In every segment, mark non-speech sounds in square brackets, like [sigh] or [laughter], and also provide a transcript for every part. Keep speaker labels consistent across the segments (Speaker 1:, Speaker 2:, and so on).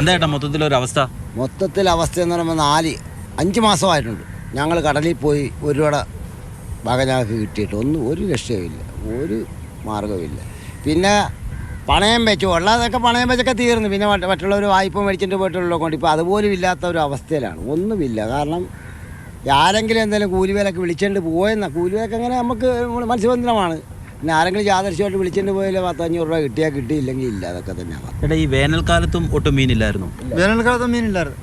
Speaker 1: എന്താ മൊത്തത്തിൽ ഒരു അവസ്ഥ
Speaker 2: മൊത്തത്തിൽ അവസ്ഥ എന്ന് പറയുമ്പോൾ നാല് അഞ്ച് മാസമായിട്ടുണ്ട്. ഞങ്ങൾ കടലിൽ പോയി ഒരു രൂപയുടെ വക ഞങ്ങൾക്ക് കിട്ടിയിട്ട് ഒന്നും ഒരു രക്ഷയുമില്ല ഒരു മാർഗവുമില്ല പിന്നെ പണയം വെച്ചു. ഉള്ളതൊക്കെ പണയം വെച്ചൊക്കെ തീർന്നു. പിന്നെ മറ്റ് മറ്റുള്ളവർ വായ്പ മേടിച്ചിട്ട് പോയിട്ടുള്ള കൊണ്ട് ഇപ്പോൾ അതുപോലും ഇല്ലാത്ത ഒരു അവസ്ഥയിലാണ്. ഒന്നുമില്ല. കാരണം ആരെങ്കിലും എന്തെങ്കിലും കൂലിവേലൊക്കെ വിളിച്ചുകൊണ്ട് പോയെന്ന. കൂലിവേലൊക്കെ അങ്ങനെ നമുക്ക് മത്സ്യബന്ധനമാണ്. പിന്നെ ആരെങ്കിലും യാദർശമായിട്ട് വിളിച്ചുകൊണ്ട് പോയാൽ പത്തഞ്ഞൂറ് രൂപ കിട്ടിയാൽ കിട്ടിയില്ലെങ്കിൽ ഇല്ല. അതൊക്കെ തന്നെയാണ്
Speaker 1: എടാ ഈ വേനൽക്കാലത്തും ഒട്ടും മീനില്ലായിരുന്നു?
Speaker 3: വേനൽക്കാലത്തും മീനില്ലായിരുന്നു.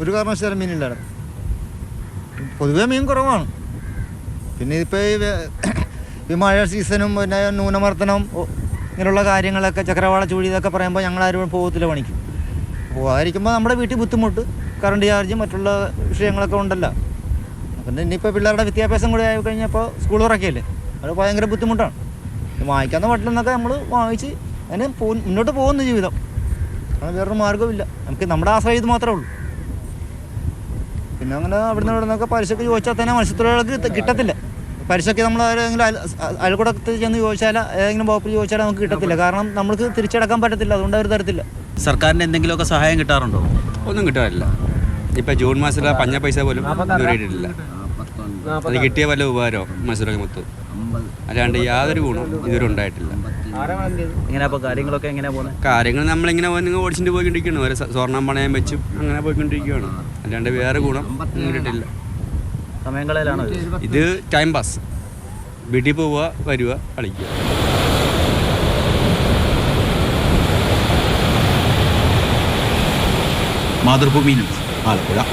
Speaker 3: ഒരു കാരണവശാലും മീനില്ലായിരുന്നു. പൊതുവേ മീൻ കുറവാണ്. പിന്നെ ഇപ്പോൾ ഈ [coughs] ഈ മഴ സീസണും പിന്നെ ന്യൂനമർദ്ദനം ഇങ്ങനെയുള്ള കാര്യങ്ങളൊക്കെ ചക്രവാള ചൂഴി ഇതൊക്കെ പറയുമ്പോൾ ഞങ്ങൾ ആരും പോകത്തില്ല പണിക്കും. പോകാതിരിക്കുമ്പോൾ നമ്മുടെ വീട്ടിൽ ബുദ്ധിമുട്ട് കറണ്ട് ചാർജ് മറ്റുള്ള വിഷയങ്ങളൊക്കെ ഉണ്ടല്ലോ. പിന്നെ ഇനിയിപ്പോൾ പിള്ളേരുടെ വിദ്യാഭ്യാസം കൂടി ആയി കഴിഞ്ഞപ്പോൾ സ്കൂൾ തുറക്കിയല്ലേ അത് ഭയങ്കര ബുദ്ധിമുട്ടാണ്. വാങ്ങിക്കാവുന്ന വട്ടിൽ നിന്നൊക്കെ നമ്മൾ വാങ്ങിച്ച് അതിന് പോ മുന്നോട്ട് പോകുന്ന ജീവിതം. അത് വേറൊരു മാർഗമില്ല നമുക്ക് നമ്മുടെ ആശ്രയം ഇത് മാത്രമേ ഉള്ളൂ. പിന്നെ അങ്ങനെ അവിടുന്ന് ഇവിടെ നിന്നൊക്കെ പലിശക്ക് ചോദിച്ചാൽ തന്നെ മത്സ്യത്തൊഴിലാളികൾക്ക് കിട്ടത്തില്ല. പലിശക്ക് നമ്മൾ ആരെങ്കിലും അയൽക്കൂടത്തിൽ അയൽക്കൂടത്ത് ചെന്ന് ചോദിച്ചാൽ ഏതെങ്കിലും വകുപ്പിൽ ചോദിച്ചാൽ നമുക്ക് കിട്ടത്തില്ല. കാരണം നമുക്ക് തിരിച്ചടക്കാൻ പറ്റത്തില്ല. അതുകൊണ്ട് അവർ തരത്തില്ല.
Speaker 1: സർക്കാരിന്റെ എന്തെങ്കിലുമൊക്കെ സഹായം കിട്ടാറുണ്ടോ?
Speaker 4: ഒന്നും കിട്ടാറില്ല. ഇപ്പൊ ജൂൺ മാസത്തിലെ പഞ്ഞ പൈസ പോലും ഇതുവരെ ഇട്ടിട്ടില്ല. അത് കിട്ടിയ വല്ല ഉപകാരമോ മത്സരമൊക്കെ മൊത്തം? അല്ലാണ്ട് യാതൊരു ഗുണം ഇതുവരെ ഉണ്ടായിട്ടില്ല
Speaker 1: എങ്ങനെയാ കാര്യങ്ങളൊക്കെ എങ്ങനെയാ പോകുന്നത്
Speaker 4: കാര്യങ്ങൾ നമ്മളിങ്ങനെ നിങ്ങൾ ഓടിച്ചിട്ട് പോയിക്കൊണ്ടിരിക്കുകയാണ്. ഒരു സ്വർണം സ്വർണം പണയം വെച്ചും അങ്ങനെ പോയിക്കൊണ്ടിരിക്കുകയാണ്. അല്ലാണ്ട് വേറെ ഗുണം ഒന്നും കിട്ടില്ല
Speaker 1: സമയം ഇത്?
Speaker 4: ഇത് ടൈം പാസ്. വീട്ടിൽ പോവുക വരിക കളിക്കുക.
Speaker 1: മാതൃഭൂമി ന്യൂസ് ആലപ്പുഴ.